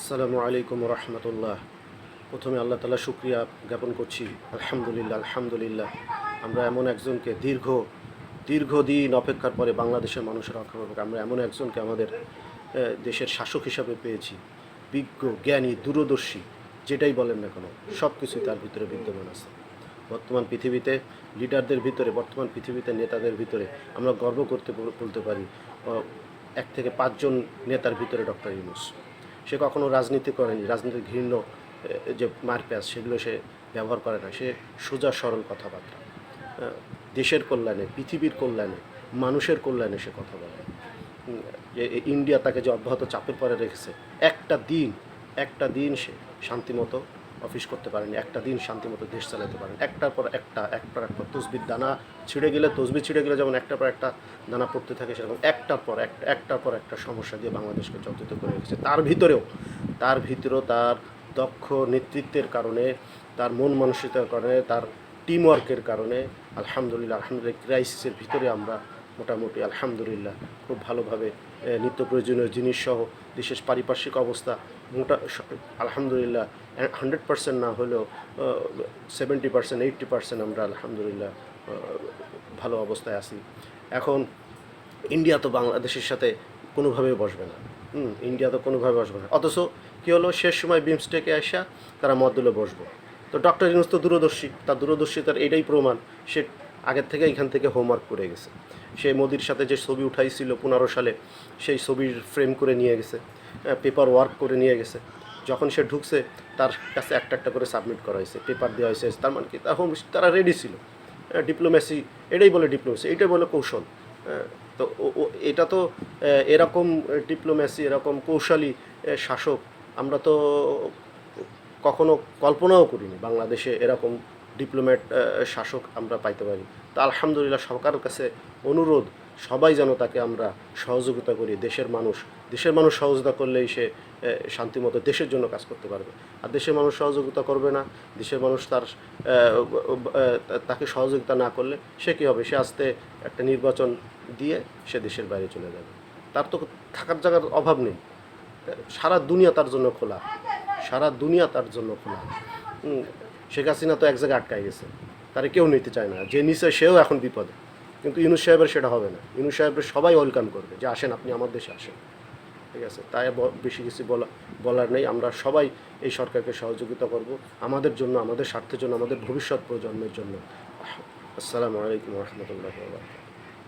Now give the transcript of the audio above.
আসসালামু আলাইকুম রহমতুল্লাহ। প্রথমে আল্লাহ তালা শুক্রিয়া জ্ঞাপন করছি। আলহামদুলিল্লাহ আলহামদুলিল্লাহ। আমরা এমন একজনকে দীর্ঘ, দীর্ঘদিন অপেক্ষার পরে বাংলাদেশের মানুষের অক্ষর আমরা এমন একজনকে আমাদের দেশের শাসক হিসাবে পেয়েছি। বিজ্ঞ, জ্ঞানী, দূরদর্শী, যেটাই বলেন না কেন সব কিছুই তার ভিতরে বিদ্যমান আছে। বর্তমান পৃথিবীতে লিডারদের ভিতরে, বর্তমান পৃথিবীতে নেতাদের ভিতরে আমরা গর্ব করতে বলতে পারি এক থেকে পাঁচজন নেতার ভিতরে ডক্টর ইউনুস। সে কখনো রাজনীতি করেনি, রাজনীতির ঘৃণ্য যে মারপ্যাস সেগুলো সে ব্যবহার করে না। সে সোজা সরল কথাবার্তা। দেশের কল্যাণে, পৃথিবীর কল্যাণে, মানুষের কল্যাণে সে কথা বলে। যে ইন্ডিয়া তাকে যে অব্যাহত চাপের পরে রেখেছে, একটা দিন একটা দিন সে শান্তিমতো অফিস করতে পারেনি, একটা দিন শান্তিমতো দেশ চালাতে পারেন। একটার পর একটা, একটার একটা তসবির, দানা ছিঁড়ে গেলে তসবি ছিঁড়ে গেলে যেমন একটার পর একটা দানা পড়তে থাকে সেরকম, একটার পর একটা একটার পর একটা সমস্যা দিয়ে বাংলাদেশকে জর্জরিত করে রেখেছে। তার ভিতরেও তার ভিতরেও তার দক্ষ নেতৃত্বের কারণে, তার মন মানসিকতার কারণে, তার টিম ওয়ার্কের কারণে, আলহামদুলিল্লাহ আলহামদুলিল্লাহ ক্রাইসিসের ভিতরে আমরা মোটামুটি আলহামদুলিল্লাহ, খুব ভালোভাবে নিত্য প্রয়োজনীয় জিনিস সহ দেশের পারিপার্শ্বিক অবস্থা মোটা আলহামদুলিল্লাহ হান্ড্রেড পার্সেন্ট না হলেও সেভেন্টি পার্সেন্ট, এইট্টি পার্সেন্ট আমরা আলহামদুলিল্লাহ ভালো অবস্থায় আছি। এখন ইন্ডিয়া তো বাংলাদেশের সাথে কোনোভাবেই বসবে না। হুম, ইন্ডিয়া তো কোনোভাবে বসবে না। অথচ কী হলো, শেষ সময় বিমস্টেকে আসা, তারা মদ্দলে বসবো। তো ডক্টর ইউনুস তো দূরদর্শী, তার দূরদর্শিতার এটাই প্রমাণ, সে আগের থেকে এখান থেকে হোমওয়ার্ক করে গেছে। সে মোদির সাথে যে ছবি উঠাইছিল পনেরো সালে, সেই ছবির ফ্রেম করে নিয়ে গেছে পেপার ওয়ার্ক করে নিয়ে গেছে। যখন সে ঢুকছে, তার কাছে একটা একটা করে সাবমিট করা হয়েছে পেপার দেওয়া হয়েছে। তার মানে কি? হোম তারা রেডি ছিল। ডিপ্লোমেসি এটাই বলে ডিপ্লোমেসি এটাই বলে কৌশল। তো এটা তো এরকম ডিপ্লোমেসি এরকম কৌশলী শাসক, আমরা তো কখনো কল্পনাও করিনি বাংলাদেশে এরকম ডিপ্লোম্যাট শাসক আমরা পাইতে পারি। তা আলহামদুলিল্লাহ সরকারের কাছে অনুরোধ, সবাই যেন তাকে আমরা সহযোগিতা করি, দেশের মানুষ। দেশের মানুষ সহযোগিতা করলেই সে শান্তিমতো দেশের জন্য কাজ করতে পারবে। আর দেশের মানুষ সহযোগিতা করবে না, দেশের মানুষ তার তাকে সহযোগিতা না করলে সে কী হবে? সে আসতে একটা নির্বাচন দিয়ে সে দেশের বাইরে চলে যাবে। তার তো থাকার জায়গার অভাব নেই। সারা দুনিয়া তার জন্য খোলা। সারা দুনিয়া তার জন্য খোলা। শেখ হাসিনা তো এক জায়গায় আটকায় গেছে। তারে কেউ নিতে চায় না। যে নিচে সেও এখন বিপদে। কিন্তু ইউনুস সাহেবের সেটা হবে না। ইউনুস সাহেবের সবাই ওয়েলকাম করবে যে আসেন, আপনি আমার দেশে আসেন। ঠিক আছে? তাই বেশি কিছু বলা বলার নেই। আমরা সবাই এই সরকারকে সহযোগিতা করব। আমাদের জন্য, আমাদের স্বার্থের জন্য, আমাদের ভবিষ্যৎ প্রজন্মের জন্য। আসসালামু আলাইকুম রহমতুল্লাহ